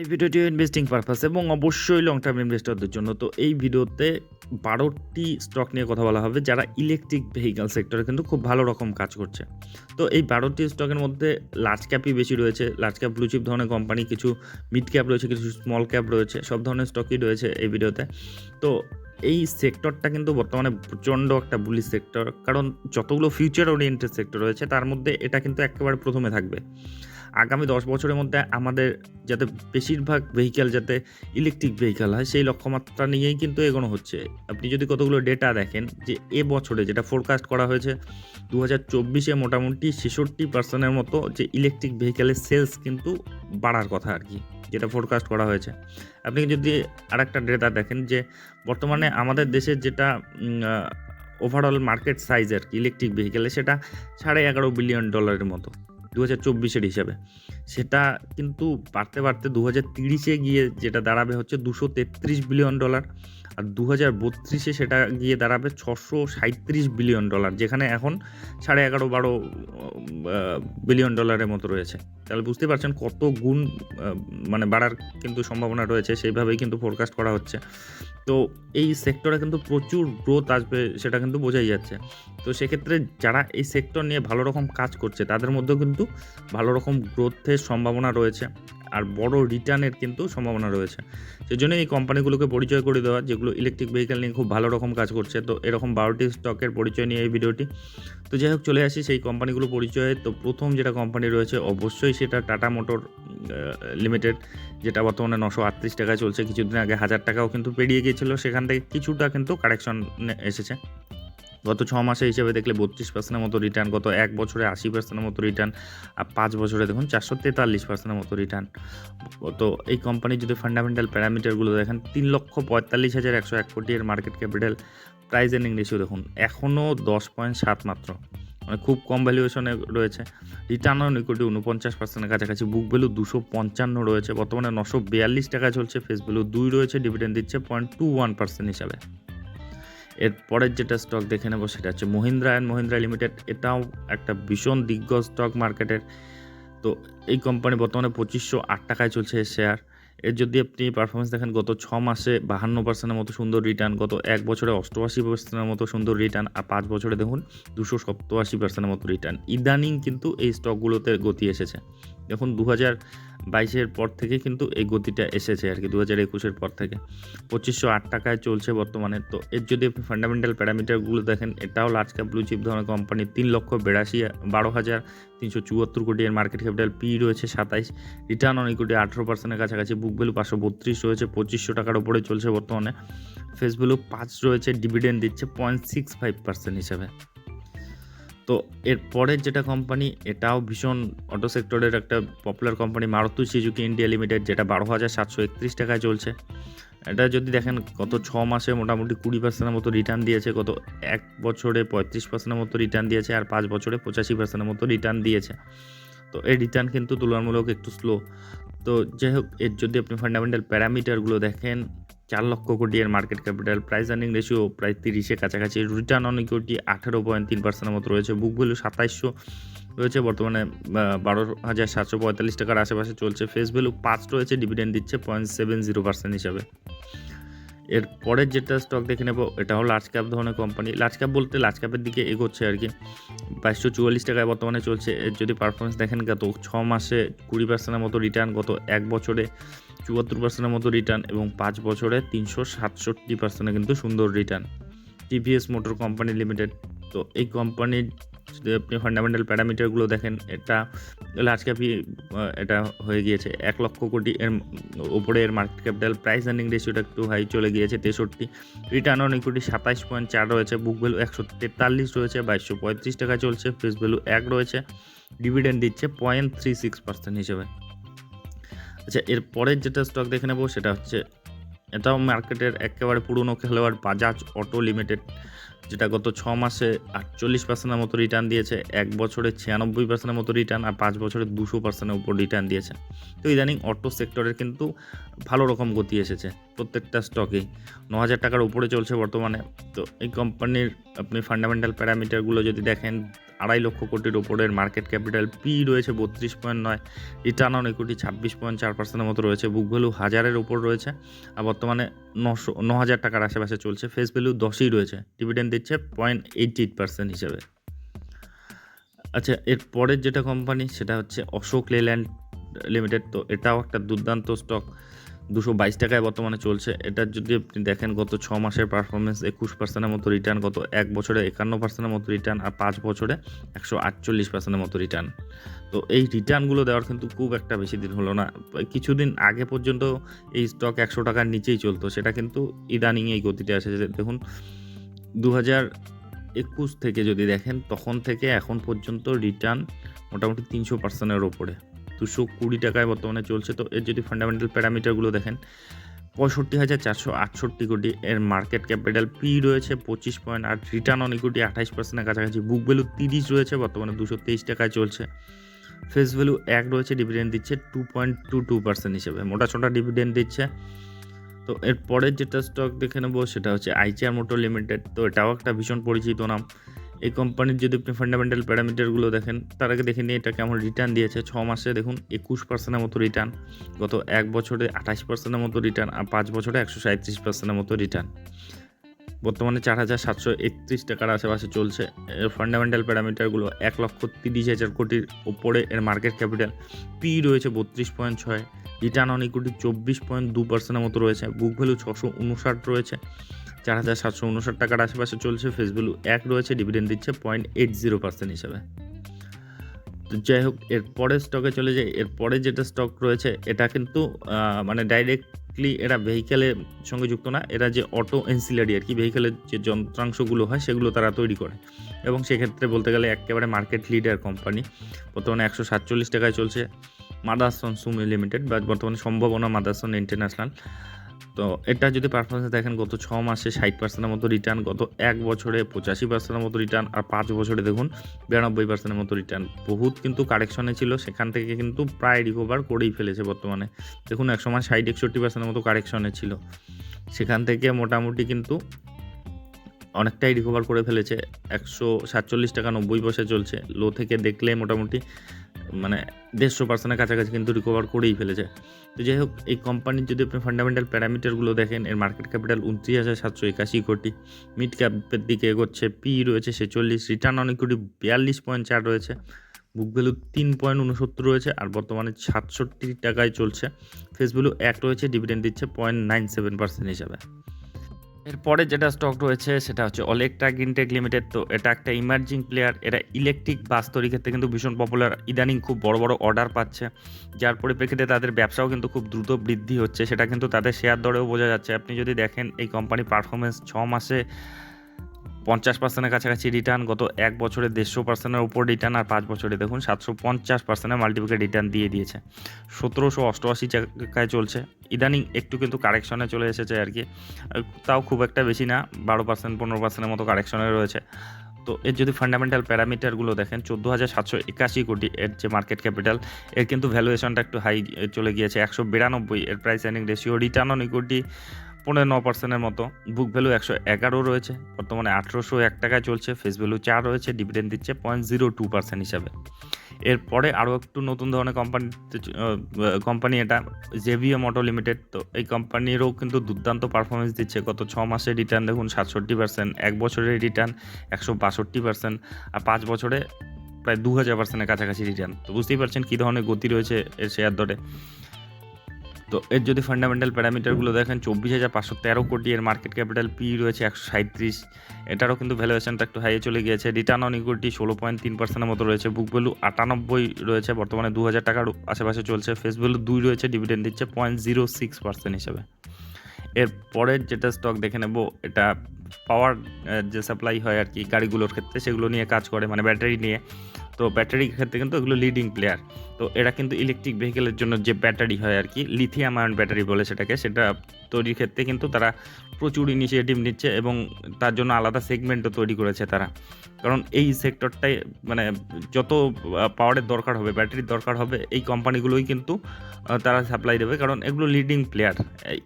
এই ভিডিওটি investing purpose এবং অবশ্যই লং টার্ম ইনভেস্টরদের জন্য। তো এই ভিডিওতে বারোটি স্টক নিয়ে কথা বলা হবে, যারা ইলেকট্রিক ভেহিক্যাল সেক্টরে কিন্তু খুব ভালো রকম কাজ করছে। তো এই বারোটি স্টকের মধ্যে লার্জ ক্যাপই বেশি রয়েছে লার্জ ক্যাপ ব্লুচিপ ধরনের কোম্পানি কিছু মিড ক্যাপ রয়েছে, কিছু স্মল ক্যাপ রয়েছে, সব ধরনের স্টকই রয়েছে এই ভিডিওতে। তো এই সেক্টরটা কিন্তু বর্তমানে প্রচণ্ড একটা বুলি সেক্টর কারণ যতগুলো ফিউচার ওরিয়েন্টেড সেক্টর রয়েছে, তার মধ্যে এটা কিন্তু একেবারে প্রথমে থাকবে। আগামী দশ বছরের মধ্যে আমাদের যাতে বেশিরভাগ ভেহিক্যাল যাতে ইলেকট্রিক ভেহিক্যাল হয়, সেই লক্ষ্যমাত্রা নিয়েই কিন্তু এগোনো হচ্ছে। আপনি যদি কতগুলো ডেটা দেখেন, যে এ বছরে যেটা ফোরকাস্ট করা হয়েছে দু হাজার চব্বিশে মোটামুটি ছেষট্টি পার্সেন্টের মতো যে ইলেকট্রিক ভেহিক্যালের সেলস কিন্তু বাড়ার কথা আর কি, যেটা ফোরকাস্ট করা হয়েছে। আপনি যদি আর একটা ডেটা দেখেন, যে বর্তমানে আমাদের দেশের যেটা ওভারঅল মার্কেট সাইজ আর কি ইলেকট্রিক ভেহিক্যালে সেটা সাড়ে এগারো বিলিয়ন ডলারের মতো। দু হাজার চব্বিশের হিসাবে। সেটা কিন্তু বাড়তে বাড়তে দু হাজার তিরিশে গিয়ে যেটা দাঁড়াবে হচ্ছে দুশো তেত্রিশ বিলিয়ন ডলার। আর দু হাজার বত্রিশে সেটা গিয়ে দাঁড়াবে ছশো সাঁত্রিশ বিলিয়ন ডলার, যেখানে এখন সাড়ে এগারো বারো বিলিয়ন ডলারের মতো রয়েছে। তাহলে বুঝতে পারছেন কত গুণ মানে বাড়ার কিন্তু সম্ভাবনা রয়েছে, সেইভাবেই কিন্তু ফোরকাস্ট করা হচ্ছে। তো এই সেক্টরে কিন্তু প্রচুর গ্রোথ আসবে, সেটা কিন্তু বোঝাই যাচ্ছে। তো সেক্ষেত্রে যারা এই সেক্টর নিয়ে ভালো রকম কাজ করছে, তাদের মধ্যেও কিন্তু ভালো রকম গ্রোথের সম্ভাবনা রয়েছে। আর বড় রিটার্নের কিন্তু সম্ভাবনা রয়েছে। সেই জন্য এই কোম্পানিগুলোকে পরিচয় করে দেওয়া, যেগুলো ইলেকট্রিক ভেহিক্যাল নিয়ে খুব ভালো রকম কাজ করছে। তো এরকম বারোটি স্টকের পরিচয় নিয়ে এই ভিডিওটি। তো যাই হোক, চলে আসি সেই কোম্পানিগুলো পরিচয়ে। তো প্রথম যেটা কোম্পানি রয়েছে, অবশ্যই সেটা টাটা মোটর লিমিটেড যেটা বর্তমানে নশো আটত্রিশ টাকায় চলছে। কিছুদিন আগে হাজার টাকাও কিন্তু পেরিয়ে গিয়েছিল। সেখান থেকে কিছুটা কিন্তু কারেকশন এসেছে। গত ছ মাসে হিসেবে দেখলে বত্রিশ পার্সেন্টের মতো রিটার্ন গত এক বছরে আশি পার্সেন্টের মতো রিটার্ন আর পাঁচ বছরে দেখুন চারশো তেতাল্লিশ পার্সেন্টের মতো রিটার্ন তো এই কোম্পানির যদি ফান্ডামেন্টাল প্যারামিটারগুলো দেখেন, তিন লক্ষ পঁয়তাল্লিশ হাজার একশো এক কোটি এর market capital price earning ratio দেখুন এখনও দশ পয়েন্ট সাত মাত্র। মানে খুব কম ভ্যালুয়েশনে রয়েছে। রিটার্ন অন ইকুইটি উনপঞ্চাশ পার্সেন্টের কাছাকাছি বুক ভ্যালু দুশো পঞ্চান্ন রয়েছে। বর্তমানে নশো বিয়াল্লিশ টাকা চলছে ফেস ভ্যালু দুই রয়েছে ডিভিডেন্ড দিচ্ছে পয়েন্ট টু ওয়ান পার্সেন্ট হিসাবে। এর পরের যেটা স্টক দেখে নেব সেটা হচ্ছে মহিন্দ্রা অ্যান্ড মহিন্দ্রা লিমিটেড এটাও একটা ভীষণ দিগ্গজ স্টক মার্কেটের তো এই কোম্পানি বর্তমানে পঁচিশশো আট টাকায় চলছে শেয়ার এর যদি আপনি পারফরমেন্স দেখেন, গত ছ মাসে বাহান্ন পার্সেন্টের মতো সুন্দর রিটার্ন গত এক বছরে অষ্টআশি পার্সেন্টের মতো সুন্দর রিটার্ন আর পাঁচ বছরে দেখুন, দুশো সপ্তআশি পার্সেন্টের মতো রিটার্ন ইদানিং কিন্তু এই স্টকগুলোতে গতি এসেছে। দেখুন দু হাজার বাইশের পর থেকে কিন্তু এই গতিটা এসেছে আর কি দু হাজার একুশের পর থেকে। পঁচিশশো আট টাকায় চলছে বর্তমানে। তো এর যদি আপনি ফান্ডামেন্টাল প্যারামিটারগুলো দেখেন, এটাও লার্জ ক্যাপ ব্লু চিপ ধরনের কোম্পানি তিন লক্ষ বিরাশি, বারো হাজার তিনশো চুয়াত্তর কোটি এর মার্কেট ক্যাপিটাল পি রয়েছে সাতাইশ রিটার্ন অন ইকুইটি আঠেরো পার্সেন্টের কাছাকাছি বুক ভ্যালু পাঁচশো বত্রিশ রয়েছে, পঁচিশশো টাকার উপরে চলছে বর্তমানে। ফেস ভ্যালু পাঁচ রয়েছে ডিভিডেন্ড দিচ্ছে পয়েন্ট সিক্স ফাইভ পার্সেন্ট হিসাবে। তো এর পরের যেটা কোম্পানি এটাও ভীষণ অটো সেক্টরের একটা popular company Maruti Suzuki India limited যেটা বারো হাজার সাতশো একত্রিশ টাকায় চলছে। এটা যদি দেখেন, গত ছ মাসে মোটামুটি কুড়ি পার্সেন্টের মতো রিটার্ন দিয়েছে, গত এক বছরে পঁয়ত্রিশ পার্সেন্টের মতো রিটার্ন দিয়েছে, আর পাঁচ বছরে পঁচাশি পার্সেন্টের মতো রিটার্ন দিয়েছে। তো এই রিটার্ন কিন্তু তুলনামূলক একটু স্লো তো যাই হোক, এর যদি আপনি ফান্ডামেন্টাল প্যারামিটারগুলো দেখেন চার লক্ষ কোটি এর market capital price earning ratio প্রায় তিরিশের কাছাকাছি। রিটার্ন অন ইকুইটি আঠারো পয়েন্ট তিন পার্সেন্টের মতো রয়েছে। বুক ভ্যালু সাতাইশশো রয়েছে। বর্তমানে বারো হাজার সাতশো পঁয়তাল্লিশ টাকার আশেপাশে চলছে। ফেস ভ্যালু পাঁচ রয়েছে। ডিভিডেন্ড দিচ্ছে পয়েন্ট সেভেন জিরো পার্সেন্ট হিসাবে। এর পরের যেটা স্টক দেখে নেব এটা হলো লার্জ ক্যাপ ধরনের কোম্পানি লার্জ ক্যাপ বলতে লার্জ ক্যাপের দিকে এগোচ্ছে আর কি। বাইশশো চুয়াল্লিশ টাকায় বর্তমানে চলছে। এর যদি পারফরমেন্স দেখেন, গত ছ মাসে কুড়ি পার্সেন্টের মতো রিটার্ন গত এক বছরে চুয়াত্তর পার্সেন্টের মতো রিটার্ন এবং পাঁচ বছরে তিনশো সাতষট্টি পার্সেন্টে কিন্তু সুন্দর return TVS motor company limited তো এই কোম্পানির যদি আপনি ফান্ডামেন্টাল প্যারামিটারগুলো দেখেন, এটা লার্জ ক্যাপই এটা হয়ে গিয়েছে এক লক্ষ কোটি এর উপরে এর মার্কেট ক্যাপিটাল প্রাইস আর্নিং রেশিওটা একটু হাই চলে গিয়েছে তেষট্টি। রিটার্ন অন ইকুইটি সাতাইশ পয়েন্ট চার রয়েছে বুক ভ্যালু একশো তেতাল্লিশ রয়েছে, বাইশশো পঁয়ত্রিশ টাকা চলছে ফেস ভ্যালু এক রয়েছে ডিভিডেন্ড দিচ্ছে পয়েন্ট থ্রি সিক্স পার্সেন্ট হিসেবে। আচ্ছা এর পরের যেটা স্টক দেখে নেব সেটা হচ্ছে, এটাও মার্কেটের একেবারে পুরনো খেলোয়াড় বাজাজ অটো লিমিটেড যেটা গত ছ মাসে আটচল্লিশ পার্সেন্টের মতো রিটার্ন দিয়েছে, এক বছরে ছিয়ানব্বই পার্সেন্টের মতো রিটার্ন আর পাঁচ বছরে দুশো পার্সেন্টের উপর রিটার্ন দিয়েছে। তো ইদানিং অটো সেক্টরের কিন্তু ভালো রকম গতি এসেছে প্রত্যেকটা স্টকেই ন হাজার টাকার উপরে চলছে বর্তমানে। তো এই কোম্পানির আপনি ফান্ডামেন্টাল প্যারামিটারগুলো যদি দেখেন, আড়াই লক্ষ কোটির ওপরের মার্কেট ক্যাপিটাল পি রয়েছে বত্রিশ পয়েন্ট নয় রিটার্ন অন ইকুইটি ছাব্বিশ পয়েন্ট চার পার্সেন্টের মতো রয়েছে বুক ভ্যালু হাজারের ওপর রয়েছে। আর বর্তমানে নশো ন হাজার টাকার আশেপাশে চলছে। ফেস ভ্যালু দশই রয়েছে। ডিভিডেন্ড দিচ্ছে পয়েন্ট এইট এইট পার্সেন্ট হিসেবে। আচ্ছা এর পরের যেটা কোম্পানি সেটা হচ্ছে অশোক লেল্যান্ড লিমিটেড তো এটাও একটা দুর্দান্ত স্টক দুশো বাইশ টাকায় বর্তমানে চলছে। এটার যদি আপনি দেখেন, গত ছ মাসের পারফরমেন্স একুশ পার্সেন্টের মতো রিটার্ন গত এক বছরে একান্ন পার্সেন্টের মতো রিটার্ন আর পাঁচ বছরে একশো আটচল্লিশ পার্সেন্টের মতো রিটার্ন তো এই রিটার্নগুলো দেওয়ার কিন্তু খুব একটা বেশি দিন হলো না। কিছুদিন আগে পর্যন্ত এই স্টক একশো টাকার নিচেই চলতো। সেটা কিন্তু ইদানিং এই গতিতে এসেছে দেখুন দু হাজার একুশ থেকে যদি দেখেন, তখন থেকে এখন পর্যন্ত রিটার্ন মোটামুটি তিনশো পার্সেন্টের ওপরে। দুশো কুড়ি টাকায় বর্তমানে চলছে। তো এর যদি ফান্ডামেন্টাল প্যারামিটারগুলো দেখেন, পঁয়ষট্টি হাজার চারশো আটষট্টি কোটি এর মার্কেট ক্যাপিটাল পি রয়েছে, পঁচিশ পয়েন্ট আট রিটার্ন অন ইকুইটি আঠাইশ পার্সেন্টের কাছাকাছি বুক ভ্যালু তিরিশ রয়েছে, বর্তমানে দুশো তেইশ টাকায় চলছে। ফেস ভ্যালু এক রয়েছে ডিভিডেন্ড দিচ্ছে two point two two percent হিসেবে মোটা ছোটা ডিভিডেন্ড দিচ্ছে। তো এর পরের যেটা স্টক দেখে নেব, সেটা হচ্ছে আইচিআর মোটর লিমিটেড তো এটাও একটা ভীষণ পরিচিত নাম। এই কোম্পানির যদি আপনি ফান্ডামেন্টাল প্যারামিটারগুলো দেখেন, তার আগে দেখে নিয়ে এটা কেমন রিটার্ন দিয়েছে। ছ মাসে দেখুন একুশ পার্সেন্টের মতো রিটার্ন গত এক বছরে আঠাশ পার্সেন্টের মতো রিটার্ন আর পাঁচ বছরে একশো সাঁত্রিশ পার্সেন্টের মতো রিটার্ন বর্তমানে চার হাজার সাতশো একত্রিশ টাকার আশেপাশে চলছে। এর ফান্ডামেন্টাল প্যারামিটারগুলো এক লক্ষ তিরিশ হাজার কোটির ওপরে এর মার্কেট ক্যাপিটাল পি রয়েছে বত্রিশ পয়েন্ট ছয় রিটার্ন অন ইকুইটি চব্বিশ পয়েন্ট দু পার্সেন্টের মতো রয়েছে বুক ভ্যালু ছশো উনষাট রয়েছে। চার হাজার সাতশো উনষাট টাকার আশেপাশে চলছে ফেস ভ্যালু এক রয়েছে ডিভিডেন্ড দিচ্ছে পয়েন্ট এইট জিরো পার্সেন্ট হিসেবে। তো যাই হোক, এর পরের স্টকে চলে যায় এর পরে যেটা স্টক রয়েছে, এটা কিন্তু মানে ডাইরেক্টলি এরা ভেহিকেলের সঙ্গে যুক্ত না। এরা যে অটো এনসিলারি আর কি ভেহিকেলের যে যন্ত্রাংশগুলো হয়, সেগুলো তারা তৈরি করে। এবং সেক্ষেত্রে বলতে গেলে একেবারে মার্কেট লিডার কোম্পানি বর্তমানে একশো সাতচল্লিশ টাকায় চলছে। মাদারসন সুমি লিমিটেড বা বর্তমানে সম্ভাবনা মাদারসন ইন্টারন্যাশনাল তো এটা যদি পারফরমেন্স দেখেন, গত ছ মাসে ষাট পার্সেন্টের মতো রিটার্ন গত এক বছরে পঁচাশি পার্সেন্টের মতো রিটার্ন আর পাঁচ বছরে দেখুন, বিরানব্বই পার্সেন্টের মতো রিটার্ন বহুত কিন্তু কারেকশনে ছিল, সেখান থেকে কিন্তু প্রায় রিকভার করেই ফেলেছে বর্তমানে। দেখুন এক সময় ষাট, একষট্টি পার্সেন্টের মতো কারেকশনে ছিল। সেখান থেকে মোটামুটি কিন্তু অনেকটাই রিকভার করে ফেলেছে। একশো সাতচল্লিশ টাকা নব্বই পয়সা চলছে। লো থেকে দেখলে মোটামুটি মানে দেড়শো পার্সেন্টের কাছাকাছি কিন্তু রিকভার করেই ফেলেছে। তো যাই হোক, এই কোম্পানির যদি আপনি ফান্ডামেন্টাল প্যারামিটারগুলো দেখেন, এর মার্কেট ক্যাপিটাল উনত্রিশ হাজার সাতশো একাশি কোটি। মিড ক্যাপের দিকে এগোচ্ছে পি রয়েছে ছেচল্লিশ রিটার্ন অন ইকুইটি বিয়াল্লিশ পয়েন্ট চার রয়েছে। বুক ভ্যালু তিন পয়েন্ট উনসত্তর রয়েছে, আর বর্তমানে সাতষট্টি টাকায় চলছে। ফেস ভ্যালু এক রয়েছে ডিভিডেন্ড দিচ্ছে পয়েন্ট নাইন সেভেন পার্সেন্ট হিসাবে। এরপরে যেটা স্টক রয়েছে সেটা হচ্ছে অলেক ট্রাক ইনটেক লিমিটেড তো এটা একটা ইমার্জিং প্লেয়ার এটা ইলেকট্রিক বাস তৈরির ক্ষেত্রে কিন্তু ভীষণ পপুলার ইদানিং খুব বড় বড় অর্ডার পাচ্ছে, যার পরিপ্রেক্ষিতে তাদের ব্যবসাও কিন্তু খুব দ্রুত বৃদ্ধি হচ্ছে, সেটা কিন্তু তাদের শেয়ার দরেও বোঝা যাচ্ছে। আপনি যদি দেখেন এই কোম্পানির পারফরমেন্স ছ মাসে পঞ্চাশ পার্সেন্টের কাছাকাছি রিটার্ন গত এক বছরে দেড়শো পার্সেন্টের উপর রিটার্ন আর পাঁচ বছরে দেখুন সাতশো পঞ্চাশ পার্সেন্টের মাল্টিপ্লিকেট রিটার্ন দিয়ে দিয়েছে। সতেরোশো অষ্টআশি টাকায় চলছে। ইদানিং একটু কিন্তু কারেকশনে চলে এসেছে আর কি। তাও খুব একটা বেশি না, বারো পার্সেন্ট, পনেরো পার্সেন্টের মতো কারেকশনে রয়েছে। তো এর যদি ফান্ডামেন্টাল প্যারামিটারগুলো দেখেন, চোদ্দ হাজার সাতশো একাশি কোটি এর যে মার্কেট ক্যাপিটাল এর কিন্তু ভ্যালুয়েশনটা একটু হাই চলে গিয়েছে। একশো বিরানব্বই এর price earning ratio return on equity পনেরো ন পার্সেন্টের মতো। বুক ভ্যালু একশো এগারো রয়েছে। বর্তমানে আঠেরোশো এক টাকায় চলছে। ফেস ভ্যালু চার রয়েছে। ডিভিডেন্ড দিচ্ছে পয়েন্ট জিরো টু পার্সেন্ট হিসাবে। এরপরে আরও একটু নতুন ধরনের কোম্পানি কোম্পানি এটা J V M auto limited তো এই কোম্পানিরও কিন্তু দুর্দান্ত পারফরমেন্স দিচ্ছে। গত ছ মাসের রিটার্ন দেখুন, সাতষট্টি পার্সেন্ট এক বছরের রিটার্ন একশো বাষট্টি পার্সেন্ট আর পাঁচ বছরে প্রায় দু হাজার পার্সেন্টের কাছাকাছি রিটার্ন তো বুঝতেই পারছেন কী ধরনের গতি রয়েছে এর শেয়ার দরে। তো এর যদি ফান্ডামেন্টাল প্যারামিটারগুলো দেখেন, চব্বিশ হাজার পাঁচশো তেরো কোটি এর মার্কেট ক্যাপিটাল পি রয়েছে একশো সাঁত্রিশ এটারও কিন্তু ভ্যালুয়েশনটা একটু হাইয়ে চলে গিয়েছে। রিটার্ন অন ইকুইটি ষোলো পয়েন্ট তিন পার্সেন্টের মতো রয়েছে। বুক ভ্যালু আটানব্বই রয়েছে। বর্তমানে দু হাজার টাকার আশেপাশে চলছে। ফেস ভ্যালু দুই রয়েছে। ডিভিডেন্ড দিচ্ছে পয়েন্ট জিরো সিক্স পার্সেন্ট হিসাবে। এর পরের যেটা স্টক দেখে নেব, এটা পাওয়ার যে সাপ্লাই হয় আর কি, গাড়িগুলোর ক্ষেত্রে, সেগুলো নিয়ে কাজ করে মানে ব্যাটারি নিয়ে। তো ব্যাটারির ক্ষেত্রে কিন্তু এগুলো লিডিং প্লেয়ার তো এরা কিন্তু ইলেকট্রিক ভেহিকেলের জন্য যে ব্যাটারি হয় আর কি লিথিয়াম আয়ন ব্যাটারি বলে সেটাকে, সেটা তৈরির ক্ষেত্রে কিন্তু তারা প্রচুর ইনিশিয়েটিভ নিচ্ছে এবং তার জন্য আলাদা সেগমেন্টও তৈরি করেছে তারা। কারণ এই সেক্টরটাই মানে যত পাওয়ারের দরকার হবে ব্যাটারির দরকার হবে, এই কোম্পানিগুলোই কিন্তু তারা সাপ্লাই দেবে। কারণ এগুলো লিডিং প্লেয়ার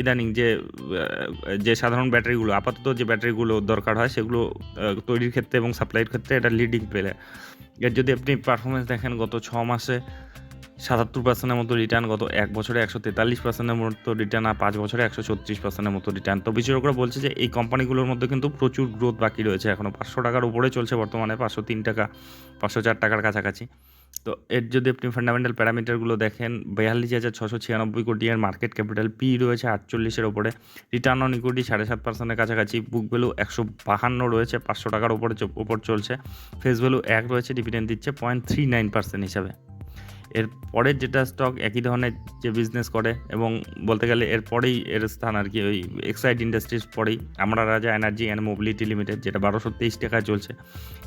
ইদানিং যে যে সাধারণ ব্যাটারিগুলো, আপাতত যে ব্যাটারিগুলো দরকার হয়, সেগুলো তৈরির ক্ষেত্রে এবং সাপ্লাইয়ের ক্ষেত্রে এটা লিডিং প্লেয়ার এর যদি আপনি পারফরমেন্স দেখেন গত ছ মাসে সাতাত্তর পার্সেন্টের মতো রিটার্ন গত এক বছরে একশো তেতাল্লিশ পার্সেন্টের মতো রিটার্ন আর পাঁচ বছরে একশো ছত্রিশ পার্সেন্টের মতো রিটার্ন তো বিশেষজ্ঞরা বলছে যে এই কোম্পানিগুলোর মধ্যে কিন্তু প্রচুর গ্রোথ বাকি রয়েছে এখনও পাঁচশো টাকার উপরে চলছে বর্তমানে, পাঁচশো তিন টাকা, পাঁচশো চার টাকার কাছাকাছি। তো এর যদি আপনি ফান্ডামেন্টাল প্যারামিটারগুলো দেখেন, বিয়াল্লিশ হাজার ছশো ছিয়ানব্বই কোটি এর মার্কেট ক্যাপিটাল পি রয়েছে আটচল্লিশের ওপরে রিটার্ন অন ইকুইটি সাড়ে সাত পার্সেন্টের কাছাকাছি বুক ভ্যালু একশো বাহান্ন রয়েছে, পাঁচশো টাকার ওপরে উপর চলছে ফেস ভ্যালু এক রয়েছে ডিভিডেন্ড দিচ্ছে পয়েন্ট থ্রি নাইন পার্সেন্ট হিসাবে। এর পরের যেটা স্টক একই ধরনের যে বিজনেস করে এবং বলতে গেলে এর পরেই এর স্থান আর কি, ওই এক্সাইড ইন্ডাস্ট্রিজ পরেই আমরা রাজা এনার্জি অ্যান্ড মোবিলিটি লিমিটেড যেটা বারোশো তেইশ টাকায় চলছে।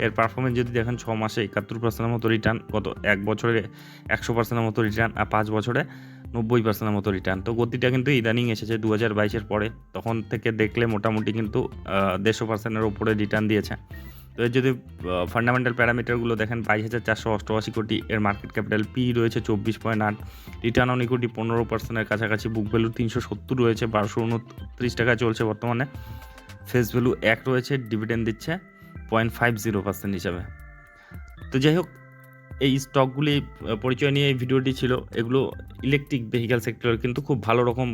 এর পারফরমেন্স যদি দেখেন, ছ মাসে একাত্তর পার্সেন্টের মতো রিটার্ন গত এক বছরে একশো পার্সেন্টের মতো রিটার্ন আর পাঁচ বছরে নব্বই পার্সেন্টের মতো রিটার্ন তো গতিটা কিন্তু ইদানিং এসেছে দু হাজার বাইশের পরে। তখন থেকে দেখলে মোটামুটি কিন্তু দেড়শো পার্সেন্টের ওপরে রিটার্ন দিয়েছে। তো এর যদি ফান্ডামেন্টাল প্যারামিটারগুলো দেখেন, বাইশ হাজার চারশো অষ্টআশি কোটি এর মার্কেট ক্যাপিটাল পি রয়েছে চব্বিশ পয়েন্ট আট রিটার্ন অন ইকুইটি পনেরো পার্সেন্টের কাছাকাছি বুক ভ্যালু তিনশো সত্তর রয়েছে, বারোশো উনত্রিশ টাকা চলছে বর্তমানে। ফেস ভ্যালু এক রয়েছে ডিভিডেন্ড দিচ্ছে পয়েন্ট ফাইভ জিরো পার্সেন্ট হিসাবে। তো যাই হোক এই স্টকগুলি পরিচয় নিয়ে এই ভিডিওটি ছিল। এগুলো ইলেকট্রিক ভেহিক্যাল সেক্টর কিন্তু খুব ভালো রকম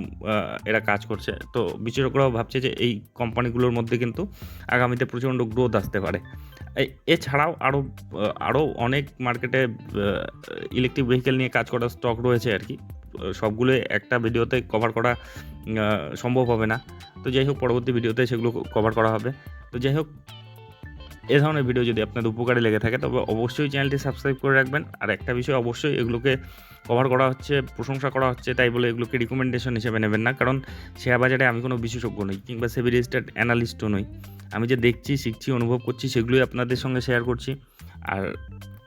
এরা কাজ করছে। তো বিশেষজ্ঞরাও ভাবছে যে এই কোম্পানিগুলোর মধ্যে কিন্তু আগামীতে প্রচণ্ড গ্রোথ আসতে পারে। এছাড়াও আরও আরও অনেক মার্কেটে ইলেকট্রিক ভেহিক্যাল নিয়ে কাজ করার স্টক রয়েছে আর কি। সবগুলো একটা ভিডিওতে কভার করা সম্ভব হবে না। তো যাই হোক, পরবর্তী ভিডিওতে সেগুলো কভার করা হবে। তো যাই হোক এ ধরনের ভিডিও যদি আপনাদের উপকারে লেগে থাকে, তবে অবশ্যই চ্যানেলটি সাবস্ক্রাইব করে রাখবেন। আর একটা বিষয় অবশ্যই, এগুলোকে কভার করা হচ্ছে, প্রশংসা করা হচ্ছে, তাই বলে এগুলোকে রিকমেন্ডেশন হিসেবে নেবেন না। কারণ শেয়ার বাজারে আমি কোনো বিশেষজ্ঞ নই, কিংবা সেবি রেজিস্টার্ড অ্যানালিস্টও নই। আমি যে দেখছি, শিখছি, অনুভব করছি, সেগুলোই আপনাদের সঙ্গে শেয়ার করছি। আর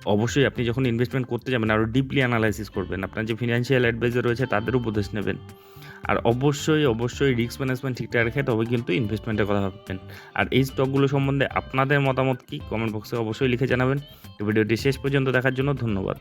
অবশ্যই আপনি যখন ইনভেস্টমেন্ট করতে যাবেন আরও ডিপলি অ্যানালাইসিস করবেন। আপনার যে ফিনান্সিয়াল অ্যাডভাইজার রয়েছে, তাদের উপদেশ নেবেন। আর অবশ্যই অবশ্যই রিস্ক ম্যানেজমেন্ট ঠিকঠাক রেখে তবে কিন্তু ইনভেস্টমেন্টের কথা ভাববেন। আর এই স্টকগুলো সম্বন্ধে আপনাদের মতামত কি? কমেন্ট বক্সে অবশ্যই লিখে জানাবেন। ভিডিওটি শেষ পর্যন্ত দেখার জন্য ধন্যবাদ।